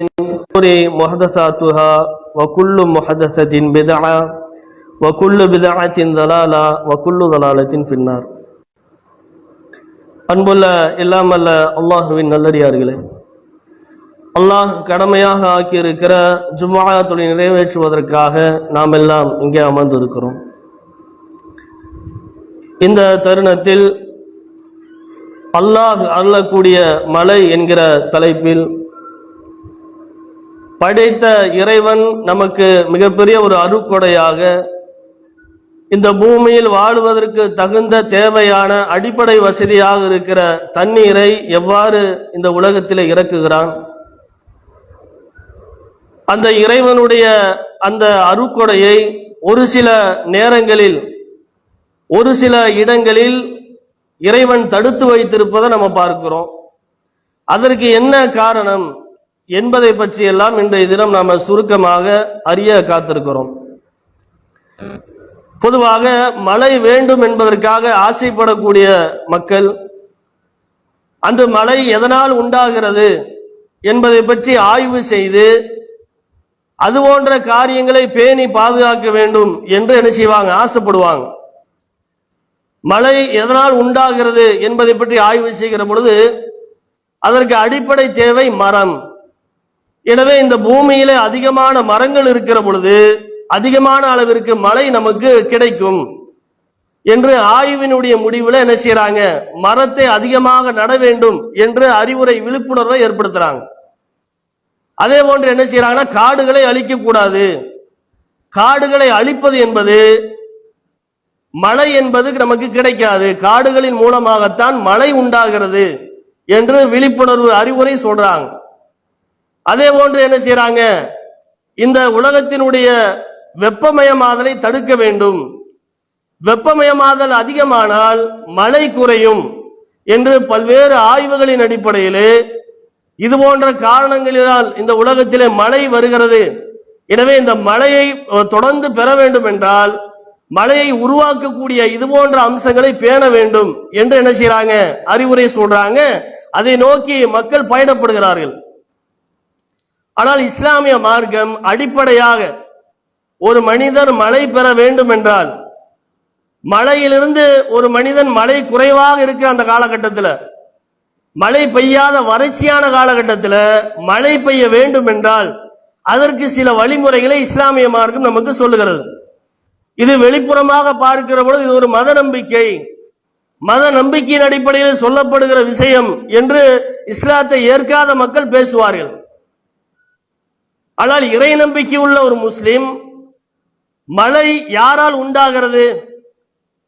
الأمور محدثاتها وكل محدثة بدعة وكل بدعة ضلالة وكل ضلالة في النار அன்புள்ள இல்லாமல்ல அல்லாஹுவின் நல்லடியார்களே அல்லாஹ் கடமையாக ஆக்கியிருக்கிற ஜும்ஆ தொழில் நிறைவேற்றுவதற்காக நாம் எல்லாம் இங்கே அமர்ந்திருக்கிறோம் இந்த தருணத்தில் அல்லாஹ் அருளக்கூடிய மலை என்கிற தலைப்பில் படைத்த இறைவன் நமக்கு மிகப்பெரிய ஒரு அருக்கொடையாக இந்த பூமியில் வாழ்வதற்கு தகுந்த தேவையான அடிப்படை வசதியாக இருக்கிற தண்ணீரை எவ்வாறு இந்த உலகத்தில் இறக்குகிறான்? அந்த இறைவனுடைய அந்த அருக்கொடையை ஒரு சில நேரங்களில் ஒரு சில இடங்களில் இறைவன் தடுத்து வைத்திருப்பதை நம்ம பார்க்கிறோம். அதற்கு என்ன காரணம்? என்பதை பற்றியெல்லாம் இன்றைய தினம் நாம சுருக்கமாக அறிய காத்திருக்கிறோம். பொதுவாக மழை வேண்டும் என்பதற்காக ஆசைப்படக்கூடிய மக்கள் அந்த மழை எதனால் உண்டாகிறது என்பதை பற்றி ஆய்வு செய்து அது போன்ற காரியங்களை பேணி பாதுகாக்க வேண்டும் என்று என்ன செய்வாங்க? ஆசைப்படுவாங்க. மழை எதனால் உண்டாகிறது என்பதை பற்றி ஆய்வு செய்கிற பொழுது அதற்கு அடிப்படை தேவை மரம். எனவே இந்த பூமியில அதிகமான மரங்கள் இருக்கிற பொழுது அதிகமான அளவிற்கு மழை நமக்கு கிடைக்கும். என்று ஆய்வினுடைய முடிவுல என்ன செய்யறாங்க மரத்தை அதிகமாக நட வேண்டும் என்று அறிவுரை விழிப்புணர்வை ஏற்படுத்துறாங்க. அதே போன்று என்ன செய்யறாங்கன்னா காடுகளை அழிக்க கூடாது காடுகளை அழிப்பது என்பது மழை என்பது நமக்கு கிடைக்காது. காடுகளின் மூலமாகத்தான் மழை உண்டாகிறது என்று விழிப்புணர்வு அறிவுரை சொல்றாங்க. அதே போன்று என்ன செய்யறாங்க இந்த உலகத்தினுடைய வெப்பமயமாதலை தடுக்க வேண்டும். வெப்பமயமாதல் அதிகமானால் மழை குறையும் என்று பல்வேறு ஆய்வுகளின் அடிப்படையிலே இது போன்ற காரணங்களினால் இந்த உலகத்திலே மழை வருகிறது. எனவே இந்த மழையை தொடர்ந்து பெற வேண்டும் என்றால் மழையை உருவாக்கக்கூடிய இது போன்ற அம்சங்களை பேண வேண்டும் என்று என்ன செய்யறாங்க அறிவுரை சொல்றாங்க. அதை நோக்கி மக்கள் பயணப்படுகிறார்கள். ஆனால் இஸ்லாமிய மார்க்கம் அடிப்படையாக ஒரு மனிதர் மழை பெற வேண்டும் என்றால் மழையிலிருந்து ஒரு மனிதன் மழை குறைவாக இருக்கிற அந்த காலகட்டத்தில் மழை பெய்யாத வறட்சியான காலகட்டத்தில் மழை பெய்ய வேண்டும் என்றால் அதற்கு சில வழிமுறைகளை இஸ்லாமிய மார்க்கம் நமக்கு சொல்லுகிறது. இது வெளிப்புறமாக பார்க்கிற பொழுது இது ஒரு மத நம்பிக்கை. மத நம்பிக்கையின் அடிப்படையில் சொல்லப்படுகிற விஷயம் என்று இஸ்லாத்தை ஏற்காத மக்கள் பேசுவார்கள். ஆனால் இறை நம்பிக்கை உள்ள ஒரு முஸ்லிம் மழை யாரால் உண்டாகிறது?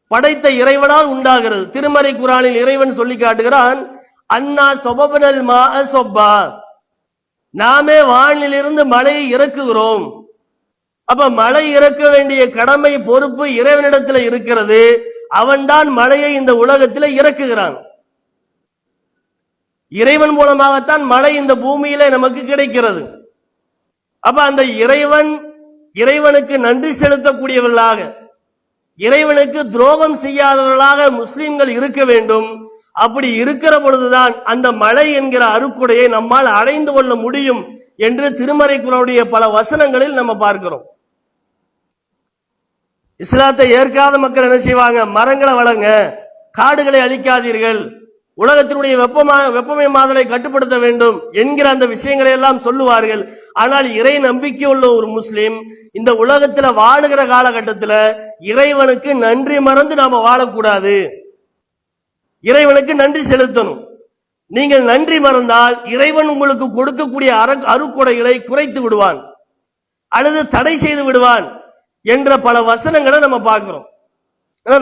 படைத்த இறைவனால் உண்டாகிறது. திருமறை குரானில் இறைவன் சொல்லி காட்டுகிறான் அண்ணா சொபபனல் மா சொப்பா. நாமே வானிலிருந்து மழையை இறக்குகிறோம். அப்ப மழை இறக்க வேண்டிய கடமை பொறுப்பு இறைவனிடத்தில் இருக்கிறது. அவன்தான் மழையை இந்த உலகத்தில் இறக்குகிறான். இறைவன் மூலமாகத்தான் மழை இந்த பூமியில நமக்கு கிடைக்கிறது. அப்ப அந்த இறைவன் இறைவனுக்கு நன்றி செலுத்தக்கூடியவர்களாக இறைவனுக்கு துரோகம் செய்யாதவர்களாக முஸ்லிம்கள் இருக்க வேண்டும். அப்படி இருக்கிற பொழுதுதான் அந்த மழை என்கிற அருக்குடையை நம்மால் அடைந்து கொள்ள முடியும் என்று திருமறைக்குறவுடைய பல வசனங்களில் நம்ம பார்க்கிறோம். இஸ்லாத்தை ஏற்காத மக்கள் என்ன செய்வாங்க? மரங்களை வளங்க காடுகளை அழிக்காதீர்கள். உலகத்தினுடைய வெப்பமா வெப்பமயமாதலை கட்டுப்படுத்த வேண்டும் என்கிற அந்த விஷயங்களை எல்லாம் சொல்லுவார்கள். ஆனால் இறை நம்பிக்கை உள்ள ஒரு முஸ்லீம் இந்த உலகத்துல வாழுகிற காலகட்டத்துல இறைவனுக்கு நன்றி மறந்து நாம வாழக்கூடாது. இறைவனுக்கு நன்றி செலுத்தணும். நீங்கள் நன்றி மறந்தால் இறைவன் உங்களுக்கு கொடுக்கக்கூடிய அருக்குடைகளை குறைத்து விடுவான். அல்லது தடை செய்து விடுவான் என்ற பல வசனங்களை நம்ம பார்க்கிறோம்.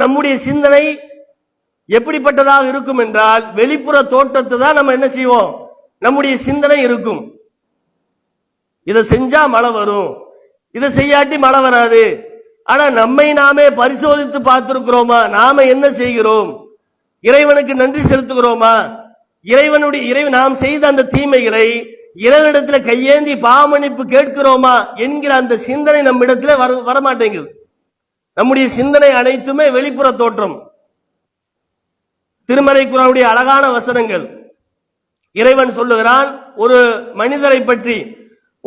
நம்முடைய சிந்தனை எப்படிப்பட்டதாக இருக்கும் என்றால் வெளிப்புற தோட்டத்தை தான் நம்ம என்ன செய்வோம்? நம்முடைய சிந்தனை இருக்கும். இதை செஞ்சா மழை வரும். இதை செய்யாட்டி மழை வராது. ஆனா நம்மை நாமே பரிசோதித்து பார்த்திருக்கிறோமா? நாம என்ன செய்கிறோம்? இறைவனுக்கு நன்றி செலுத்துகிறோமா? இறைவனுடைய இறைவன் நாம் செய்த அந்த தீமைகளை இறைவனிடத்துல கையேந்தி பாவமன்னிப்பு கேட்கிறோமா என்கிற அந்த சிந்தனை நம்ம இடத்துல வர வரமாட்டேங்குது. நம்முடைய சிந்தனை அனைத்துமே வெளிப்புற தோற்றம். திருமறை குரானுடைய அழகான வசனங்கள். இறைவன் சொல்லுகிறான் ஒரு மனிதரை பற்றி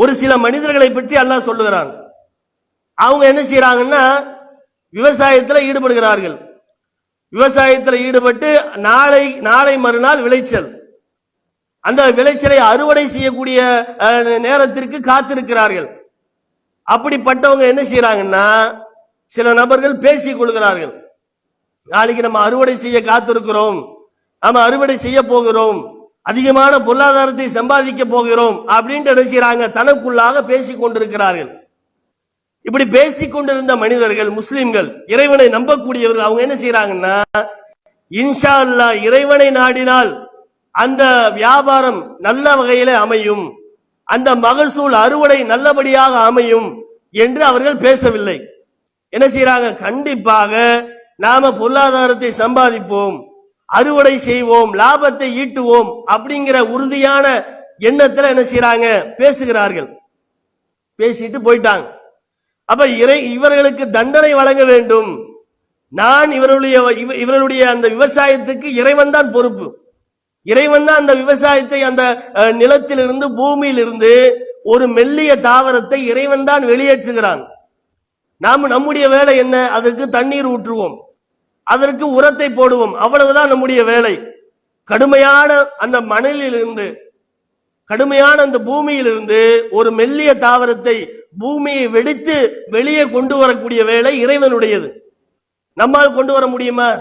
ஒரு சில மனிதர்களை பற்றி அல்லாஹ் சொல்லுகிறான். அவங்க என்ன செய்யறாங்கன்னா விவசாயத்தில் ஈடுபடுகிறார்கள். விவசாயத்தில் ஈடுபட்டு நாளை நாளை மறுநாள் விளைச்சல். அந்த விளைச்சலை அறுவடை செய்யக்கூடிய நேரத்திற்கு காத்திருக்கிறார்கள். அப்படிப்பட்டவங்க என்ன செய்யறாங்கன்னா சில நபர்கள் பேசிக் கொள்கிறார்கள். நாளைக்கு நம்ம அறுவடை செய்ய காத்திருக்கிறோம். நாம அறுவடை செய்ய போகிறோம். அதிகமான பொருளாதாரத்தை சம்பாதிக்க போகிறோம் அப்படின்ட்டு என்ன செய்யறாங்க தனக்குள்ளாக பேசிக் கொண்டிருக்கிறார்கள். இப்படி பேசிக் கொண்டிருந்த மனிதர்கள் முஸ்லிம்கள் இறைவனை நம்பக்கூடியவர்கள் அவங்க என்ன செய்யறாங்கன்னா இன்ஷா அல்லா இறைவனை நாடினால் அந்த வியாபாரம் நல்ல வகையில அமையும். அந்த மகசூல் அறுவடை நல்லபடியாக அமையும் என்று அவர்கள் பேசவில்லை. என்ன செய்யறாங்க கண்டிப்பாக நாம பொருளாதாரத்தை சம்பாதிப்போம் அறுவடை செய்வோம் லாபத்தை ஈட்டுவோம் அப்படிங்கிற உறுதியான எண்ணத்துல என்ன செய்யறாங்க பேசுகிறார்கள். பேசிட்டு போயிட்டாங்க. அப்ப இறை இவர்களுக்கு தண்டனை வழங்க வேண்டும். நான் இவருடைய இவ- இவர்களுடைய அந்த விவசாயத்துக்கு இறைவன் தான் பொறுப்பு. இறைவன் தான் அந்த விவசாயத்தை அந்த நிலத்திலிருந்து பூமியிலிருந்து ஒரு மெல்லிய தாவரத்தை இறைவன் தான் வெளியேற்றுகிறான். நாம் நம்முடைய வேலை என்ன? அதற்கு தண்ணீர் ஊற்றுவோம். அதற்கு உரத்தை போடுவோம். அவ்வளவுதான் நம்முடைய வேலை. கடுமையான அந்த மணலிலிருந்து கடுமையான அந்த பூமியிலிருந்து ஒரு மெல்லிய தாவரத்தை பூமியை வெடித்து வெளியே கொண்டு வரக்கூடிய வேலை இறைவனுடையது. நம்மால் கொண்டு வர முடியுமா?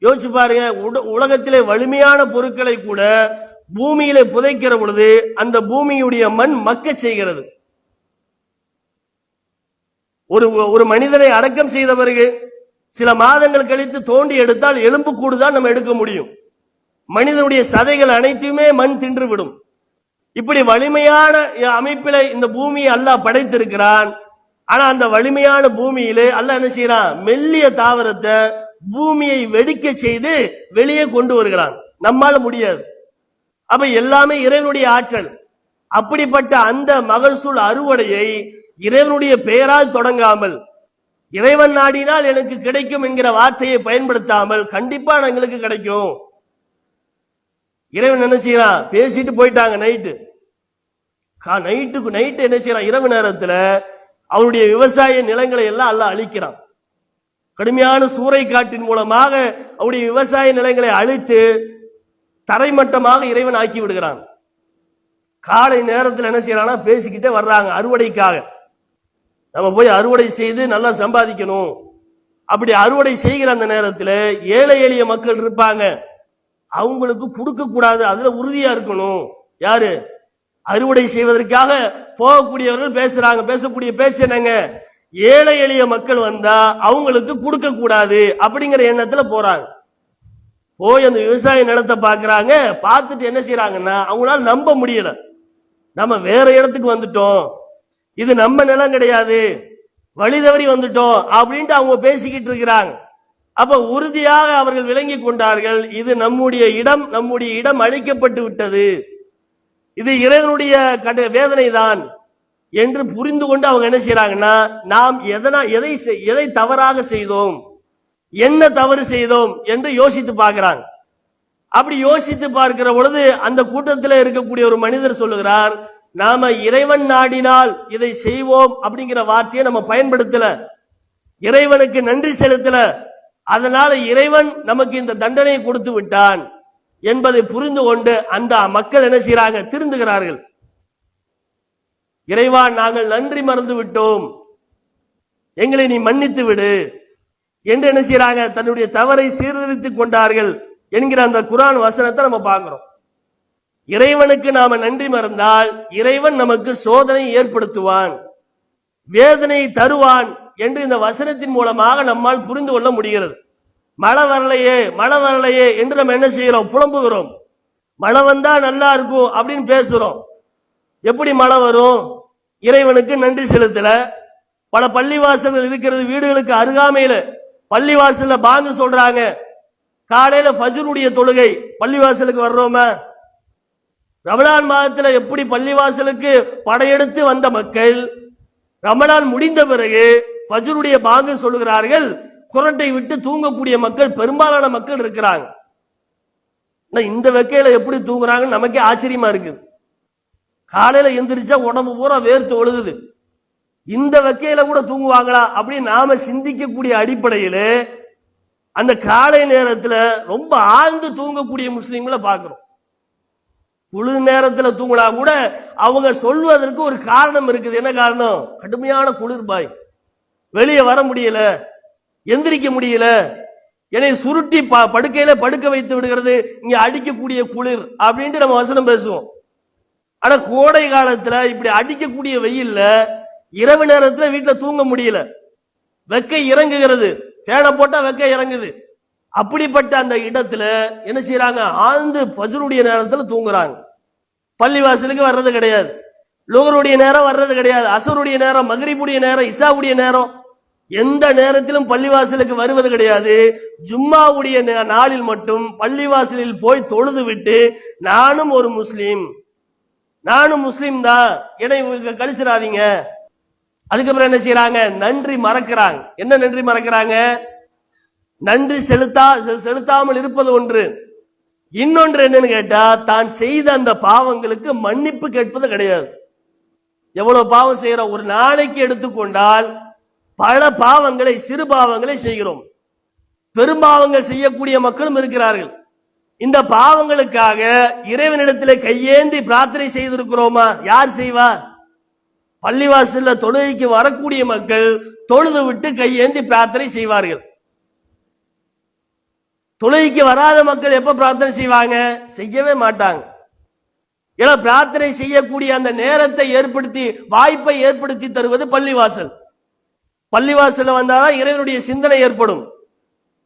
யோசிச்சு பாருங்க. உட- உலகத்திலே வலிமையான பொருட்களை கூட பூமியிலே புதைக்கிற பொழுது அந்த பூமியுடைய மண் மக்கச் செய்கிறது. ஒரு ஒரு மனிதனை அடக்கம் செய்த பிறகு சில மாதங்கள் கழித்து தோண்டி எடுத்தால் எலும்பு கூடு தான் நம்ம எடுக்க முடியும். மனிதனுடைய சதைகள் அனைத்தையுமே மண் தின்றுவிடும். இப்படி வலிமையான அமைப்பில இந்த பூமியை அல்லாஹ் படைத்திருக்கிறான். ஆனா அந்த வலிமையான பூமியிலே அல்லாஹ் என்ன செய்யறான் மெல்லிய தாவரத்தை பூமியை வெடிக்க செய்து வெளியே கொண்டு வருகிறான். நம்மால முடியாது. அப்ப எல்லாமே இறைவனுடைய ஆற்றல். அப்படிப்பட்ட அந்த மகசூல் அறுவடையை இறைவனுடைய பெயரால் தொடங்காமல் இறைவன் நாடினால் எனக்கு கிடைக்கும் என்கிற வார்த்தையை பயன்படுத்தாமல் கண்டிப்பா எங்களுக்கு கிடைக்கும். இறைவன் என்ன செய்யறான் பேசிட்டு போயிட்டாங்க நைட்டு நைட்டுக்கு நைட்டு என்ன செய்யறான் இரவு நேரத்துல அவருடைய விவசாய நிலங்களை எல்லாம் அல்ல அழிக்கிறான். கடுமையான சூறை காட்டின் மூலமாக அவருடைய விவசாய நிலங்களை அழித்து தரைமட்டமாக இறைவன் ஆக்கி விடுகிறான். காலை நேரத்தில் என்ன செய்யறான்னா பேசிக்கிட்டே வர்றாங்க அறுவடைக்காக. நம்ம போய் அறுவடை செய்து நல்லா சம்பாதிக்கணும். அப்படி அறுவடை செய்கிற அந்த நேரத்தில் ஏழை எளிய மக்கள் இருப்பாங்க. அவங்களுக்கு கொடுக்க கூடாது அதுல உறுதியா இருக்கணும். யாரு? அறுவடை செய்வதற்காக போகக்கூடியவர்கள் பேசுறாங்க. பேசக்கூடிய பேச்சு என்னங்க? ஏழை எளிய மக்கள் வந்தா அவங்களுக்கு கொடுக்க கூடாது அப்படிங்கிற எண்ணத்துல போறாங்க. போய் அந்த விவசாய நிலத்தை பாக்குறாங்க. பார்த்துட்டு என்ன செய்யறாங்கன்னா அவங்களால நம்ப முடியல. நம்ம வேற இடத்துக்கு வந்துட்டோம். இது நம்ம நிலம் கிடையாது. வழி தவறி வந்துட்டோம் அப்படின்ட்டு அவங்க பேசிக்கிட்டு இருக்கிறாங்க. அப்ப உறுதியாக அவர்கள் விளங்கி கொண்டார்கள் இது நம்முடைய இடம் நம்முடைய இடம் அழிக்கப்பட்டு விட்டது. இது இறைவனுடைய கட வேதனை தான் என்று புரிந்து கொண்டு அவங்க என்ன செய்யறாங்கன்னா நாம் எதனா எதை செய்- எதை தவறாக செய்தோம் என்ன தவறு செய்தோம் என்று யோசித்து பார்க்கிறாங்க. அப்படி யோசித்து பார்க்கிற பொழுது அந்த கூட்டத்தில் இருக்கக்கூடிய ஒரு மனிதர் சொல்லுகிறார் நாம இறைவன் நாடினால் இதை செய்வோம் அப்படிங்கிற வார்த்தையை நம்ம பயன்படுத்தல. இறைவனுக்கு நன்றி செலுத்தல. அதனால இறைவன் நமக்கு இந்த தண்டனையை கொடுத்து விட்டான் என்பதை புரிந்து கொண்டு அந்த மக்கள் என்ன செய்யறாங்க திருந்துகிறார்கள். இறைவா நாங்கள் நன்றி மறந்து விட்டோம். எங்களை நீ மன்னித்து விடு என்று என்ன செய்யறாங்க தன்னுடைய தவறை சீர்திருத்திக் கொண்டார்கள் என்கிற அந்த குரான் வசனத்தை நம்ம பார்க்கிறோம். இறைவனுக்கு நாம நன்றி மறந்தால் இறைவன் நமக்கு சோதனை ஏற்படுத்துவான் வேதனை தருவான் என்று இந்த வசனத்தின் மூலமாக நம்மால் புரிந்து கொள்ள முடிகிறது. மழை வரலையே மழை வரலையே என்று நம்ம என்ன செய்கிறோம்? புலம்புகிறோம். மழை வந்தா நல்லா இருக்கும் அப்படின்னு பேசுறோம் எப்படி மழை வரும்? இறைவனுக்கு நன்றி செலுத்தல. பல பள்ளிவாசல்கள் இருக்கிறது வீடுகளுக்கு அருகாமையில பள்ளிவாசல்ல பாங்கு சொல்றாங்க. காலையில ஃபஜருடைய தொழுகை. பள்ளிவாசலுக்கு வர்றோமா? ரமலான் மாதத்தில் எப்படி பள்ளிவாசலுக்கு படையெடுத்து வந்த மக்கள் ரமலான் முடிந்த பிறகு பஜருடைய பாங்கு சொல்லுகிறார்கள் குரட்டை விட்டு தூங்கக்கூடிய மக்கள் பெரும்பாலான மக்கள் இருக்கிறாங்க. இந்த வெக்கையில எப்படி தூங்குறாங்கன்னு நமக்கே ஆச்சரியமா இருக்குது. காலையில எந்திரிச்சா உடம்பு பூரா வேர்த்து ஒழுகுது. இந்த வெக்கையில கூட தூங்குவாங்களா அப்படின்னு நாம சிந்திக்கக்கூடிய அடிப்படையில் அந்த காலை நேரத்துல ரொம்ப ஆழ்ந்து தூங்கக்கூடிய முஸ்லீம்களை பார்க்கிறோம். குளிர் நேரத்தில் தூங்கினா கூட அவங்க சொல்வதற்கு ஒரு காரணம் இருக்குது. என்ன காரணம்? கடுமையான குளிர் பாய் வெளியே வர முடியல. எந்திரிக்க முடியல. என்னை சுருட்டி ப- படுக்கையில படுக்க வைத்து விடுகிறது. இங்க அடிக்கக்கூடிய குளிர் அப்படின்ட்டு நம்ம வசனம் பேசுவோம். ஆனா கோடை காலத்துல இப்படி அடிக்கக்கூடிய வெயில்ல இரவு நேரத்துல வீட்டுல தூங்க முடியல. வெக்கை இறங்குகிறது. ஃபேனை போட்டா வெக்கை இறங்குது. அப்படிப்பட்ட அந்த இடத்துல என்ன செய்யறாங்க ஆழ்ந்து பஜருடைய நேரத்தில் தூங்குறாங்க. பள்ளிவாசலுக்கு வர்றது கிடையாது. லோகருடைய நேரம் வர்றது கிடையாது. அசருடைய நேரம் மகரிபுடைய நேரம் இசாவுடைய நேரம். எந்த நேரத்திலும் பள்ளிவாசலுக்கு வருவது கிடையாது. ஜும்மாவுடைய நாளில் மட்டும் பள்ளிவாசலில் போய் தொழுது விட்டு நானும் ஒரு முஸ்லீம். நானும் முஸ்லீம் தான். என்னை கழிச்சிடாதீங்க. அதுக்கப்புறம் என்ன செய்யறாங்க நன்றி மறக்கிறாங்க. என்ன நன்றி மறக்கிறாங்க? நன்றி செலுத்தா செலுத்தாமல் இருப்பது ஒன்று. இன்னொன்று என்னன்னு கேட்டா தான் செய்த அந்த பாவங்களுக்கு மன்னிப்பு கேட்பது கிடையாது. எவ்வளவு பாவம் செய்யறோம் ஒரு நாளைக்கு எடுத்துக்கொண்டால் பல பாவங்களை சிறு பாவங்களை செய்கிறோம். பெரும்பாவங்கள் செய்யக்கூடிய மக்களும் இருக்கிறார்கள். இந்த பாவங்களுக்காக இறைவனிடத்தில் கையேந்தி பிரார்த்தனை செய்திருக்கிறோமா? யார் செய்வா? பள்ளிவாசல்ல தொழுகைக்கு வரக்கூடிய மக்கள் தொழுது விட்டு கையேந்தி பிரார்த்தனை செய்வார்கள். தொழுகைக்கு வராத மக்கள் எப்ப பிரார்த்தனை செய்வாங்க? செய்யவே மாட்டாங்க. ஏன்னா பிரார்த்தனை செய்யக்கூடிய அந்த நேரத்தை ஏற்படுத்தி வாய்ப்பை ஏற்படுத்தி தருவது பள்ளிவாசல். பள்ளிவாசல வந்தாதான் இறைவனுடைய சிந்தனை ஏற்படும்.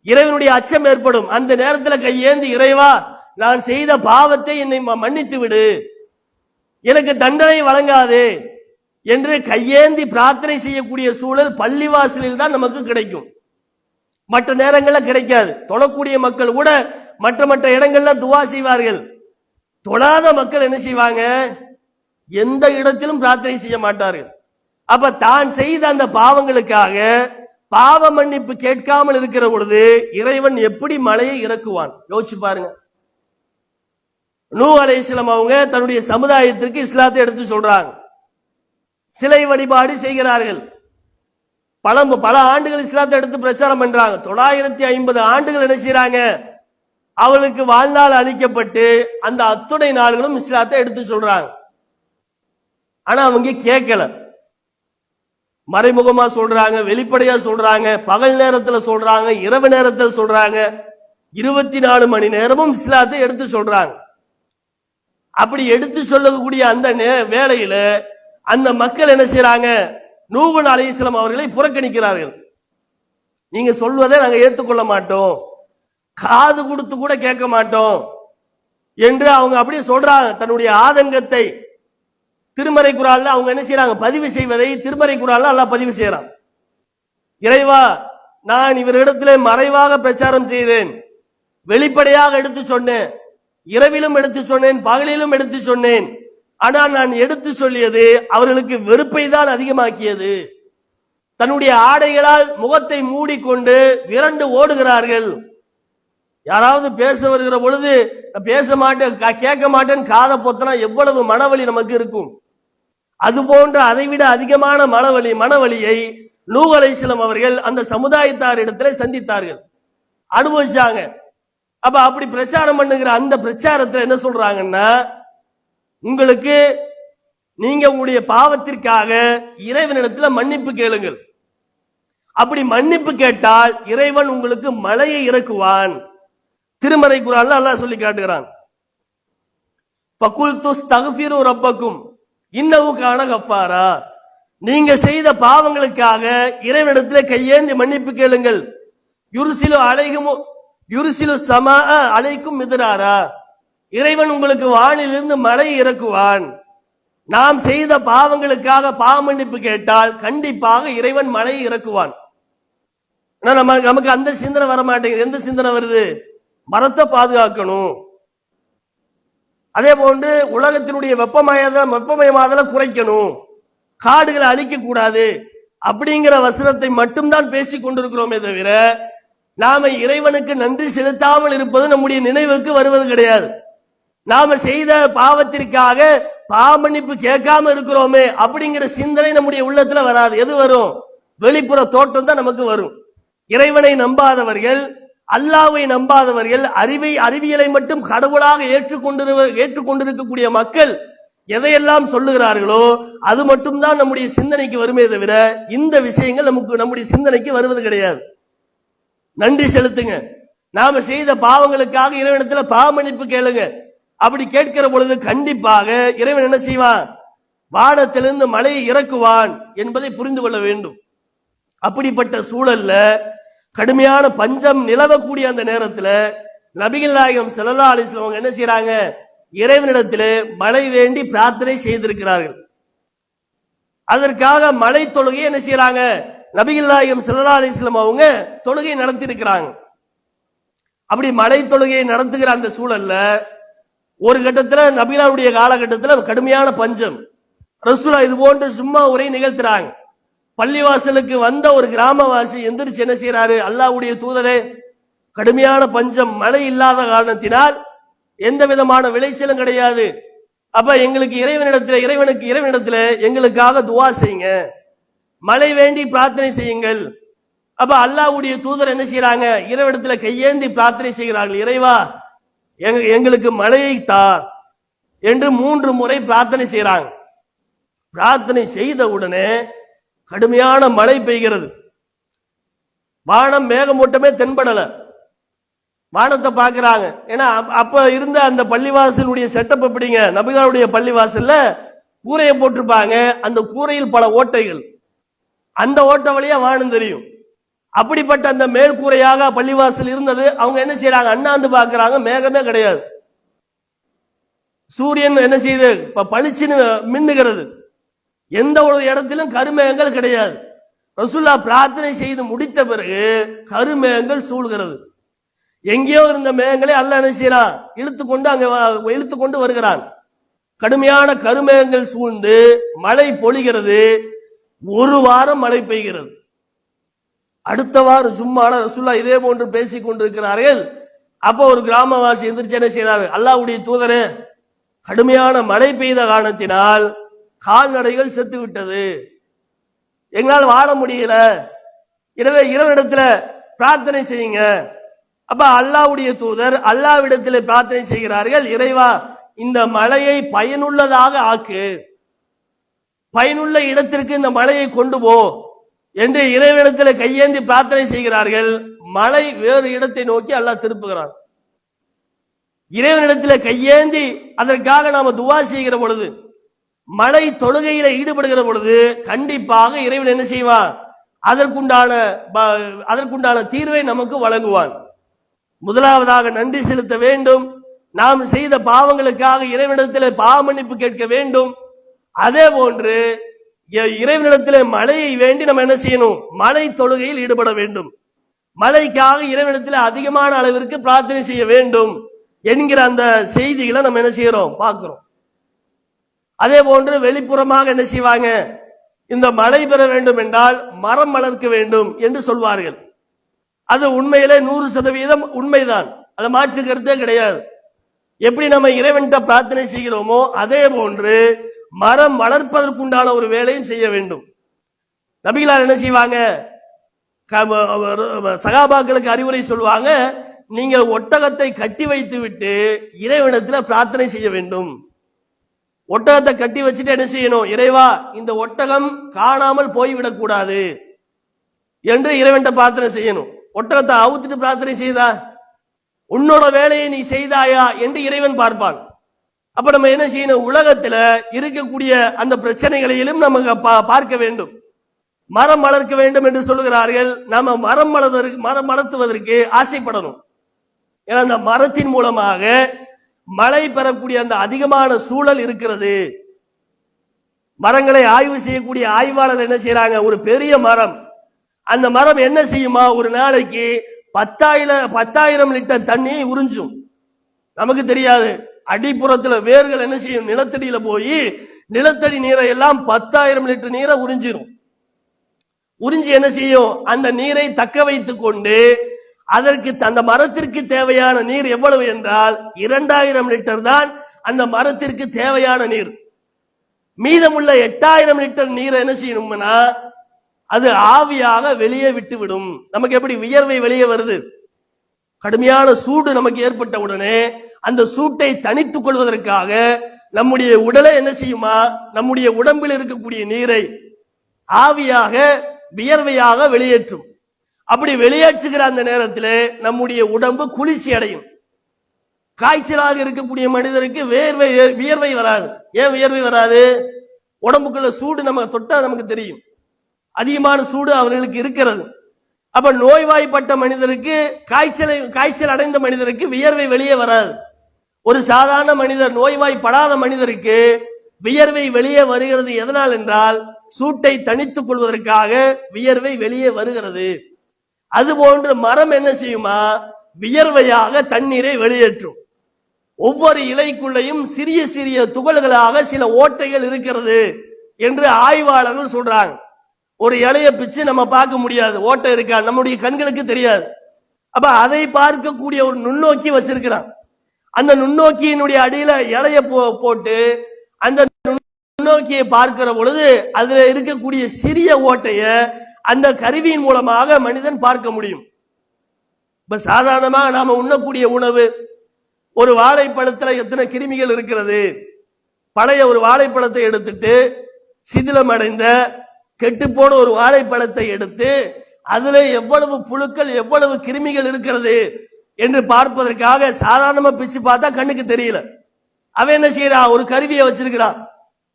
இறைவனுடைய அச்சம் ஏற்படும். அந்த நேரத்துல கையேந்தி இறைவா நான் செய்த பாவத்தை என்னை ம- மன்னித்து விடு எனக்கு தண்டனை வழங்காது. என்று கையேந்தி பிரார்த்தனை செய்யக்கூடிய சூழல் பள்ளிவாசலில் தான் நமக்கு கிடைக்கும். மற்ற நேரங்களில் கிடைக்காது. தொழக்கூடிய மக்கள் கூட மற்ற மற்ற இடங்கள்ல துவா செய்வார்கள். தொழாத மக்கள் என்ன செய்வாங்க? எந்த இடத்திலும் பிரார்த்தனை செய்ய மாட்டார்கள். அப்ப தான் செய்த அந்த பாவங்களுக்காக பாவ மன்னிப்பு கேட்காமல் இருக்கிற பொழுது இறைவன் எப்படி மலையை இறக்குவான்? யோசிச்சு பாருங்க. நூ அலைஹிஸ்ஸலாம் அவங்க தன்னுடைய சமுதாயத்திற்கு இஸ்லாத்தை எடுத்து சொல்றாங்க. சிலை வழிபாடு செய்கிறார்கள். பல பல ஆண்டுகள் இஸ்லாத்தை எடுத்து பிரச்சாரம் பண்றாங்க. தொள்ளாயிரத்தி ஐம்பது ஆண்டுகள் என்ன செய்யறாங்க அவளுக்கு வாழ்நாள் அளிக்கப்பட்டு அந்த அத்துணை நாள்களும் இஸ்லாத்தை எடுத்து சொல்றாங்க. ஆனா அவங்க கேட்கல. மறைமுகமா சொல்றாங்க வெளிப்படையா சொல்றாங்க பகல் நேரத்துல சொல்றாங்க இரவு நேரத்துல சொல்றாங்க. இருபத்தி நாலு மணி நேரமும் இஸ்லாத்தை எடுத்து சொல்றாங்க. அப்படி எடுத்து சொல்லக்கூடிய அந்த நே- வேளையில அந்த மக்கள் என்ன செய்யறாங்க நூகுன் அலிஸ்லாம் அவர்களை புறக்கணிக்கிறார்கள். நீங்க சொல்வதை நாங்க ஏற்றுக்கொள்ள மாட்டோம். காது கொடுத்து கூட கேட்க மாட்டோம். என்று அவங்க அப்படியே சொல்றாங்க. தன்னுடைய ஆதங்கத்தை திருமறை குரான்ல அவங்க என்ன செய்யறாங்க பதிவு செய்வதை திருமறை குரான்ல நல்லா பதிவு செய்யறான் இறைவா நான் இவரிடத்திலே மறைவாக பிரச்சாரம் செய்தேன். வெளிப்படையாக எடுத்து சொன்னேன். இரவிலும் எடுத்து சொன்னேன் பகலிலும் எடுத்து சொன்னேன். ஆனால் நான் எடுத்து சொல்லியது அவர்களுக்கு வெறுப்பை தான் அதிகமாக்கியது. தன்னுடைய ஆடைகளால் முகத்தை மூடிக்கொண்டு விரண்டு ஓடுகிறார்கள். யாராவது பேச வருகிற பொழுது பேச மாட்டேன் கா- கேட்க மாட்டேன் காதை பொத்தனா எவ்வளவு மனவலி நமக்கு இருக்கும். அது போன்ற அதைவிட அதிகமான மனவலி மனவலியை நூஹ் அவர்கள் அந்த சமுதாயத்தார் இடத்துல சந்தித்தார்கள். அனுபவிச்சாங்க. அப்ப அப்படி பிரச்சாரம் பண்ணுகிற அந்த பிரச்சாரத்துல என்ன சொல்றாங்கன்னா உங்களுக்கு நீங்க உங்களுடைய பாவத்திற்காக இறைவனிடத்துல மன்னிப்பு கேளுங்கள். அப்படி மன்னிப்பு கேட்டால் இறைவன் உங்களுக்கு மழையை இறக்குவான். திருமறை குரான் அல்லாஹ் சொல்லி காட்டுகிறான். பகுல் துஸ் தகுஃபிரு ரப்பக்கும் இன்னவு கஃபாரா. நீங்க செய்த பாவங்களுக்காக இறைவனிடத்தில் கையேந்தி மன்னிப்பு கேளுங்கள். யுருசிலு அலைகும் யுருசிலு சமா அலைக்கும் மிதராரா இறைவன் உங்களுக்கு வானிலிருந்து மழை இறக்குவான். நாம் செய்த பாவங்களுக்காக பாவமன்னிப்பு கேட்டால் கண்டிப்பாக இறைவன் மழை இறக்குவான். ஆனா நம்ம நமக்கு அந்த சிந்தனை வர மாட்டேங்குது எந்த சிந்தனை வருது? மரத்தை பாதுகாக்கணும். அதே போன்று உலகத்தினுடைய வெப்பமயத வெப்பமயமாதலை குறைக்கணும். காடுகளை அழிக்க கூடாது அப்படிங்கிற வசனத்தை மட்டும்தான் பேசிக் கொண்டிருக்கிறோமே தவிர நாம இறைவனுக்கு நன்றி செலுத்தாமல் இருப்பது நம்முடைய நினைவுக்கு வருவது கிடையாது. நாம செய்த பாவத்திற்காக பாமன்னிப்பு கேட்காம இருக்கிறோமே அப்படிங்கிற சிந்தனை நம்முடைய உள்ளத்துல வராது. எது வரும்? வெளிப்புற தோற்றம் தான் நமக்கு வரும். இறைவனை நம்பாதவர்கள் அல்லாவை நம்பாதவர்கள் அறிவை அறிவியலை மட்டும் கடவுளாக ஏற்றுக்கொண்டிரு ஏற்றுக்கொண்டிருக்கக்கூடிய மக்கள் எதையெல்லாம் சொல்லுகிறார்களோ அது மட்டும்தான் நம்முடைய சிந்தனைக்கு வருமே தவிர இந்த விஷயங்கள் நமக்கு நம்முடைய சிந்தனைக்கு வருவது கிடையாது. நன்றி செலுத்துங்க. நாம செய்த பாவங்களுக்காக இறைவனிடத்துல பாவ மன்னிப்பு கேளுங்க. அப்படி கேட்கிற பொழுது கண்டிப்பாக இறைவன் என்ன செய்வான்? வானத்திலிருந்து மழையை இறக்குவான் என்பதை புரிந்து கொள்ள வேண்டும். அப்படிப்பட்ட சூழல்ல கடுமையான பஞ்சம் நிலவக்கூடிய அந்த நேரத்துல நபிகள் நாயகம் ஸல்லல்லாஹு அலைஹி அவங்க என்ன செய்யறாங்க இறைவனிடத்தில் மழை வேண்டி பிரார்த்தனை செய்திருக்கிறார்கள். அதற்காக மழை தொழுகை என்ன செய்யறாங்க நபிகள் நாயகம் ஸல்லல்லாஹு அலைஹி அவங்க தொழுகை நடத்தி இருக்கிறாங்க அப்படி மழை தொழுகையை நடத்துகிற அந்த சூழல்ல ஒரு கட்டத்தில் நபிலாவுடைய காலகட்டத்தில் கடுமையான பஞ்சம். ரசூலா இது போன்று சும்மா உரை நிகழ்த்துறாங்க. பள்ளிவாசலுக்கு வந்த ஒரு கிராமவாசி எந்திரிச்சு என்ன செய்யறாரு அல்லாஹ்வுடைய தூதரே கடுமையான பஞ்சம் மழை இல்லாத காரணத்தினால் எந்த விதமான விளைச்சலும் கிடையாது. அப்ப எங்களுக்கு இறைவனிடத்துல இறைவனுக்கு இறைவனிடத்துல எங்களுக்காக துவா செய்யுங்க. மழை வேண்டி பிரார்த்தனை செய்யுங்கள். அப்ப அல்லாவுடைய தூதர் என்ன செய்யறாங்க இறைவனிடத்துல கையேந்தி பிரார்த்தனை செய்கிறார்கள். இறைவா எங்களுக்கு மழையை தா என்று மூன்று முறை பிரார்த்தனை செய்யறாங்க பிரார்த்தனை செய்த உடனே கடுமையான மழை பெய்கிறது. வானம் மேகமூட்டமே தென்படல. வானத்தை பார்க்கறாங்க. ஏன்னா அப்ப இருந்த அந்த பள்ளிவாசலுடைய செட்டப் எப்படிங்க? நபிகளுடைய பள்ளிவாசல்ல கூரையை போட்டிருப்பாங்க. அந்த கூரையில் பல ஓட்டைகள். அந்த ஓட்டை வழியா வானம் தெரியும். அப்படிப்பட்ட அந்த மேற்கூரையாக பள்ளிவாசல் இருந்தது. அவங்க என்ன செய்யறாங்க அண்ணாந்து பார்க்கறாங்க. மேகமே கிடையாது. சூரியன் என்ன செய்யுது பளிச்சுன்னு மின்னுகிறது. எந்த ஒரு இடத்திலும் கருமேகங்கள் கிடையாது. ரசுல்லா பிரார்த்தனை செய்து முடித்த பிறகு கருமேகங்கள் சூழ்கிறது. எங்கேயோ இருந்த மேகங்களை அல்ல என்ன செய்யறான் இழுத்து கொண்டு அங்க வ- இழுத்து கொண்டு வருகிறான். கடுமையான கருமேகங்கள் சூழ்ந்து மழை பொழிகிறது. ஒரு வாரம் மழை பெய்கிறது. அடுத்தவாறு சும்மான ரசுல்லா இதே போன்று பேசிக் கொண்டிருக்கிறார்கள். அப்போ ஒரு கிராமவாசி எந்திரிச்சு என்ன செய்யறாரு அல்லாவுடைய தூதரே கடுமையான மழை பெய்த காரணத்தினால் கால்நடைகள் செத்து விட்டது. எங்களால் வாழ முடியல. எனவே இரவிடத்துல பிரார்த்தனை செய்யுங்க. அப்ப அல்லாஹ்வுடைய தூதர் அல்லாவிடத்தில் பிரார்த்தனை செய்கிறார்கள் இறைவா இந்த மழையை பயனுள்ளதாக ஆக்கு. பயனுள்ள இடத்திற்கு இந்த மழையை கொண்டு போ. என்று இறைவனத்தில் கையேந்தி பிரார்த்தனை செய்கிறார்கள். மலை வேறு இடத்தை நோக்கி அல்லாஹ் திருப்புகிறான். இறைவனிடத்தில் கையேந்தி அதற்காக நாம துவா செய்கிற பொழுது மழை தொழுகையில ஈடுபடுகிற பொழுது கண்டிப்பாக இறைவன் என்ன செய்வான்? அதற்குண்டான ப- அதற்குண்டான தீர்வை நமக்கு வழங்குவான். முதலாவதாக நன்றி செலுத்த வேண்டும். நாம் செய்த பாவங்களுக்காக இறைவனிடத்தில் பாவமன்னிப்பு கேட்க வேண்டும். அதே போன்று இறைவனிடத்தில் மழையை வேண்டி நம்ம என்ன செய்யணும்? மழை தொழுகையில் ஈடுபட வேண்டும். மழைக்காக இறைவனிடத்தில் அதிகமான அளவிற்கு பிரார்த்தனை செய்ய வேண்டும் என்கிற அந்த செய்திகளை நம்ம என்ன செய்யறோம்? பார்க்கிறோம். அதே போன்று வெளிப்புறமாக என்ன செய்வாங்க? இந்த மழை பெற வேண்டும் என்றால் மரம் வளர்க்க வேண்டும் என்று சொல்வார்கள். அது உண்மையிலே நூறு சதவீதம் உண்மைதான். அதை மாற்று கருத்தே கிடையாது. எப்படி நம்ம இறைவன்கிட்ட பிரார்த்தனை செய்கிறோமோ அதே போன்று மரம் வளர்ப்பதற்குண்டான ஒரு வேலையும் செய்ய வேண்டும். நபிகளார் என்ன செய்வாங்க? சகாபாக்களுக்கு அறிவுரை சொல்லுவாங்க நீங்கள் ஒட்டகத்தை கட்டி வைத்து விட்டு இறைவனத்தில் பிரார்த்தனை செய்ய வேண்டும். ஒட்டகத்தை கட்டி வச்சுட்டு என்ன செய்யணும்? இறைவா இந்த ஒட்டகம் காணாமல் போய்விடக்கூடாது என்று இறைவன்ட்ட பிரார்த்தனை செய்யணும். ஒட்டகத்தை அவுத்துட்டு பிரார்த்தனை செய்தா? உன்னோட வேலையை நீ செய்தாயா? என்று இறைவன் பார்ப்பான். அப்ப நம்ம என்ன செய்யணும்? உலகத்துல இருக்கக்கூடிய அந்த பிரச்சனைகளையும் நம்ம பா- பார்க்க வேண்டும். மரம் வளர்க்க வேண்டும் என்று சொல்லுகிறார்கள். நாம மரம் வளர்வதற்கு மரம் வளர்த்துவதற்கு ஆசைப்படணும். ஏன்னா அந்த மரத்தின் மூலமாக மழை பெறக்கூடிய அந்த அதிகமான சூழல் இருக்கிறது. மரங்களை ஆய்வு செய்யக்கூடிய ஆய்வாளர் என்ன செய்யறாங்க ஒரு பெரிய மரம். அந்த மரம் என்ன செய்யுமா? ஒரு நாளைக்கு பத்தாயிரம் பத்தாயிரம் லிட்டர் தண்ணியை உறிஞ்சும். நமக்கு தெரியாது. அடிப்புறத்துல வேர்கள் என்ன செய்யும்? நிலத்தடியில போய் நிலத்தடி நீரை எல்லாம் பத்தாயிரம் லிட்டர் நீரை உறிஞ்சிரும். உறிஞ்சி என்ன செய்யும்? அந்த நீரை தக்க வைத்துக் கொண்டு அதற்கு அந்த மரத்திற்கு தேவையான நீர் எவ்வளவு என்றால் இரண்டாயிரம் லிட்டர் தான் அந்த மரத்திற்கு தேவையான நீர். மீதமுள்ள எட்டாயிரம் லிட்டர் நீரை என்ன செய்யணும்னா அது ஆவியாக வெளியே விட்டுவிடும். நமக்கு எப்படி வியர்வை வெளியே வருது? கடுமையான சூடு நமக்கு ஏற்பட்ட உடனே அந்த சூட்டை தனித்துக் கொள்வதற்காக நம்முடைய உடலை என்ன செய்யுமா? நம்முடைய உடம்பில் இருக்கக்கூடிய நீரை ஆவியாக வியர்வையாக வெளியேற்றும். அப்படி வெளியேற்றுகிற அந்த நேரத்தில் நம்முடைய உடம்பு குளிர்ச்சி அடையும். காய்ச்சலாக இருக்கக்கூடிய மனிதருக்கு வேர்வை வியர்வை வராது. ஏன் வியர்வை வராது? உடம்புக்குள்ள சூடு நம்ம தொட்டா நமக்கு தெரியும். அதிகமான சூடு அவர்களுக்கு இருக்கிறது. அப்ப நோய்வாய்ப்பட்ட மனிதருக்கு காய்ச்சலை காய்ச்சல் அடைந்த மனிதருக்கு வியர்வை வெளியே வராது. ஒரு சாதாரண மனிதர் நோய்வாய்ப்படாத மனிதருக்கு வியர்வை வெளியே வருகிறது எதனால் என்றால் சூட்டை தனித்துக் கொள்வதற்காக வியர்வை வெளியே வருகிறது. அதுபோன்று மரம் என்ன செய்யுமா? வியர்வையாக தண்ணீரை வெளியேற்றும். ஒவ்வொரு இலைக்குள்ளேயும் சிறிய சிறிய துகள்களாக சில ஓட்டைகள் இருக்கிறது என்று ஆய்வாளர்கள் சொல்றாங்க. ஒரு இலைய பிச்சு நம்ம பார்க்க முடியாது. ஓட்டை இருக்கா நம்முடைய கண்களுக்கு தெரியாது. அப்ப அதை பார்க்கக்கூடிய ஒரு நுண்ணோக்கி வச்சிருக்கிறான். அந்த நுண்ணோக்கியினுடைய அடியில இலைய போ- போட்டு அந்த நுண்ணோக்கியை பார்க்கிற பொழுது அதுல இருக்கக்கூடிய சிறிய ஓட்டைய அந்த கருவியின் மூலமாக மனிதன் பார்க்க முடியும். இப்ப சாதாரணமாக நாம உண்ணக்கூடிய உணவு ஒரு வாழைப்பழத்துல எத்தனை கிருமிகள் இருக்கிறது? பழைய ஒரு வாழைப்பழத்தை எடுத்துட்டு சிதிலம் அடைந்த கெட்டுப்போன ஒரு வாழைப்பழத்தை எடுத்து அதுல எவ்வளவு புழுக்கள் எவ்வளவு கிருமிகள் இருக்கிறது என்று பார்ப்பதற்காக சாதாரணமா பிச்சு பார்த்தா கண்ணுக்கு தெரியல. அவன் என்ன செய்யறான் ஒரு கருவியை வச்சிருக்கிறான்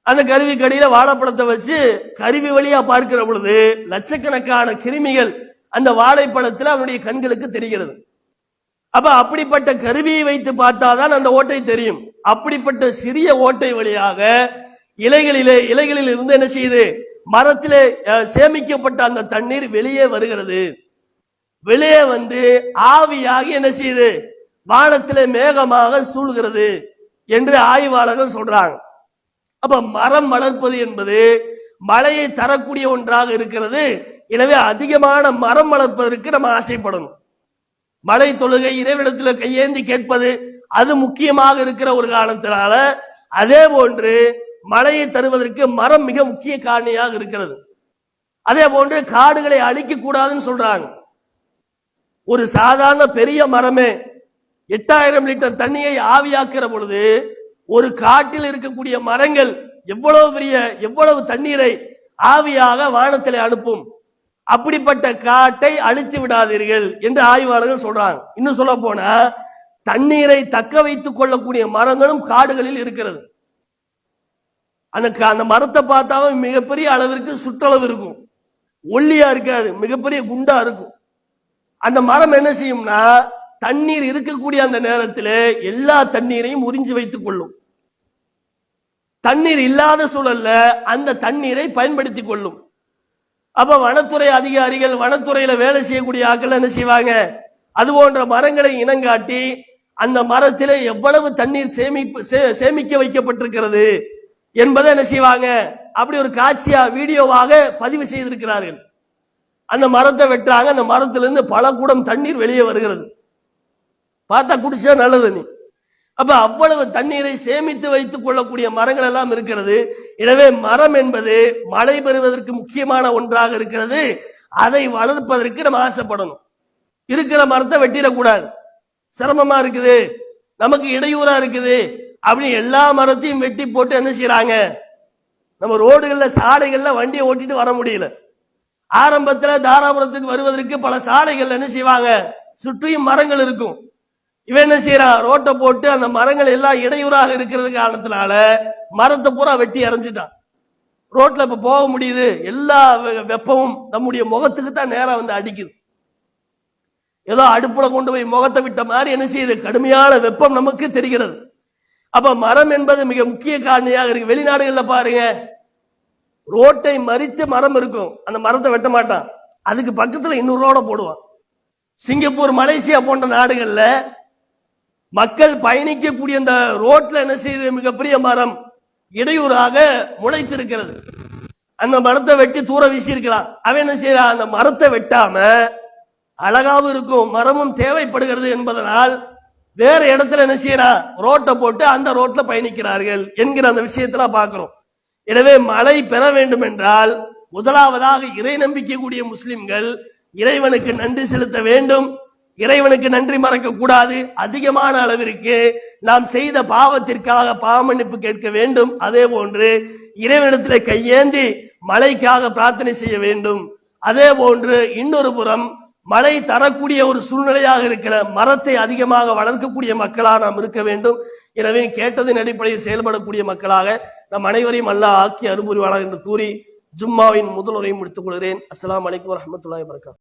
அந்த கருவி கடியில வாழைப்பழத்தை வச்சு கருவி வழியா பார்க்கிற பொழுது லட்சக்கணக்கான கிருமிகள் அந்த வாழைப்பழத்துல அவனுடைய கண்களுக்கு தெரிகிறது. அப்ப அப்படிப்பட்ட கருவியை வைத்து பார்த்தாதான் அந்த ஓட்டை தெரியும். அப்படிப்பட்ட சிறிய ஓட்டை வழியாக இலைகளிலே இலைகளில் இருந்து என்ன செய்யுது? மரத்திலே சேமிக்கப்பட்ட அந்த தண்ணீர் வெளியே வருகிறது. வெளியே வந்து ஆவியாகி என்ன செய்யுது? வானத்திலே மேகமாக சூழ்கிறது என்று ஆய்வாளர்கள் சொல்றாங்க. அப்ப மரம் வளர்ப்பது என்பது மழையை தரக்கூடிய ஒன்றாக இருக்கிறது. எனவே அதிகமான மரம் வளர்ப்பதற்கு நம்ம ஆசைப்படணும். மழை தொழுகை இறைவிடத்தில் கையேந்தி கேட்பது அது முக்கியமாக இருக்கிற ஒரு காலத்தினால அதே போன்று மழையை தருவதற்கு மரம் மிக முக்கிய காரணியாக இருக்கிறது. அதே போன்று காடுகளை அழிக்க கூடாதுன்னு சொல்றாங்க. ஒரு சாதாரண பெரிய மரமே எட்டாயிரம் லிட்டர் தண்ணியை ஆவியாக்குற பொழுது ஒரு காட்டில் இருக்கக்கூடிய மரங்கள் எவ்வளவு பெரிய எவ்வளவு தண்ணீரை ஆவியாக வானத்தில் அனுப்பும்? அப்படிப்பட்ட காட்டை அழித்து விடாதீர்கள் என்று ஆய்வாளர்கள் சொல்றாங்க. இன்னும் சொல்ல போனா தண்ணீரை தக்க வைத்துக் கொள்ளக்கூடிய மரங்களும் காடுகளில் இருக்கிறது. அந்த க- அந்த மரத்தை பார்த்தாவும் மிகப்பெரிய அளவிற்கு சுற்றளவு இருக்கும். ஒல்லியா இருக்காது மிகப்பெரிய குண்டா இருக்கும். அந்த மரம் என்ன செய்யும்னா தண்ணீர் இருக்கக்கூடிய அந்த நேரத்தில் எல்லா தண்ணீரையும் உறிஞ்சி வைத்துக் கொள்ளும். தண்ணீர் இல்லாத சூழல்ல அந்த தண்ணீரை பயன்படுத்திக் கொள்ளும். அப்ப வனத்துறை அதிகாரிகள் வனத்துறையில வேலை செய்யக்கூடிய ஆட்கள் என்ன செய்வாங்க? அது போன்ற மரங்களை இனங்காட்டி அந்த மரத்தில் எவ்வளவு தண்ணீர் சேமிப்பு சே- சேமிக்க வைக்கப்பட்டிருக்கிறது? என்பதை என்ன செய்வாங்க? அப்படி ஒரு காட்சியா வீடியோவாக பதிவு செய்திருக்கிறார்கள். அந்த மரத்தை வெட்டுறாங்க. அந்த மரத்திலிருந்து பல கூடம் தண்ணீர் வெளியே வருகிறது. பார்த்தா குடிச்சா நல்லது நீ. அப்ப அவ்வளவு தண்ணீரை சேமித்து வைத்துக் கொள்ளக்கூடிய மரங்கள் எல்லாம் இருக்கிறது. எனவே மரம் என்பது மழை பெறுவதற்கு முக்கியமான ஒன்றாக இருக்கிறது. அதை வளர்ப்பதற்கு நம்ம ஆசைப்படணும். இருக்கிற மரத்தை வெட்டிடக்கூடாது. சிரமமா இருக்குது. நமக்கு இடையூறா இருக்குது. அப்படின்னு எல்லா மரத்தையும் வெட்டி போட்டு என்ன செய்யறாங்க நம்ம ரோடுகளில் சாலைகளில் வண்டியை ஓட்டிட்டு வர முடியல. ஆரம்பத்தில் தாராபுரத்துக்கு வருவதற்கு பல சாலைகள் என்ன செய்வாங்க? சுற்றியும் மரங்கள் இருக்கும். இவன் என்ன செய்யறான் ரோட்டை போட்டு அந்த மரங்கள் எல்லாம் இடையூறாக இருக்கிறது காரணத்தினால மரத்தை பூரா வெட்டி அரைஞ்சிட்டான் ரோட்ல இப்ப போக முடியுது. எல்லா வெ- வெப்பமும் நம்முடைய முகத்துக்கு தான் நேரம் வந்து அடிக்குது. ஏதோ அடுப்புல கொண்டு போய் முகத்தை விட்ட மாதிரி என்ன செய்யுது? கடுமையான வெப்பம் நமக்கு தெரிகிறது. அப்ப மரம் என்பது மிக முக்கிய காரணியாக இருக்கு. வெளிநாடுகள்ல பாருங்க ரோட்டை மறித்து மரம் இருக்கும். அந்த மரத்தை வெட்ட மாட்டான். அதுக்கு பக்கத்துல இன்னொரு ரோட போடுவான். சிங்கப்பூர் மலேசியா போன்ற நாடுகள்ல மக்கள் பயணிக்கக்கூடிய அந்த ரோட்ல என்ன செய்யுது மிகப்பெரிய மரம் இடையூறாக முளைத்திருக்கிறது. அந்த மரத்தை வெட்டி தூர வீசியிருக்கலாம். அவன் என்ன செய்யறான் அந்த மரத்தை வெட்டாம அழகாவும் இருக்கும் மரமும் தேவைப்படுகிறது என்பதனால் வேற இடத்துல என்ன செய்யறான் ரோட்டை போட்டு அந்த ரோட்ல பயணிக்கிறார்கள் என்கிற அந்த விஷயத்துல பார்க்கிறோம். எனவே மழை பெற வேண்டும் என்றால் முதலாவதாக இறை நம்பிக்கை கூடிய முஸ்லிம்கள் இறைவனுக்கு நன்றி செலுத்த வேண்டும். இறைவனுக்கு நன்றி மறக்க கூடாது. அதிகமான அளவிற்கு நாம் செய்த பாவத்திற்காக பாவமன்னிப்பு கேட்க வேண்டும். அதே போன்று இறைவனிடத்தில் கையேந்தி மழைக்காக பிரார்த்தனை செய்ய வேண்டும். அதே போன்று இன்னொரு புறம் மழை தரக்கூடிய ஒரு சூழ்நிலையாக இருக்கிற மரத்தை அதிகமாக வளர்க்கக்கூடிய மக்களாக நாம் இருக்க வேண்டும். எனவே கேட்டதின் அடிப்படையில் செயல்படக்கூடிய மக்களாக நம் அனைவரையும் அல்லாஹ் ஆக்கி அருபுரிவாளர் என்று கூறி ஜும்மாவின் முதல் உரையை முடித்துக் கொள்கிறேன். அஸ்லாம் வலைக்கம் வரஹ்மத்துல்லாஹி வபரகாத்துஹு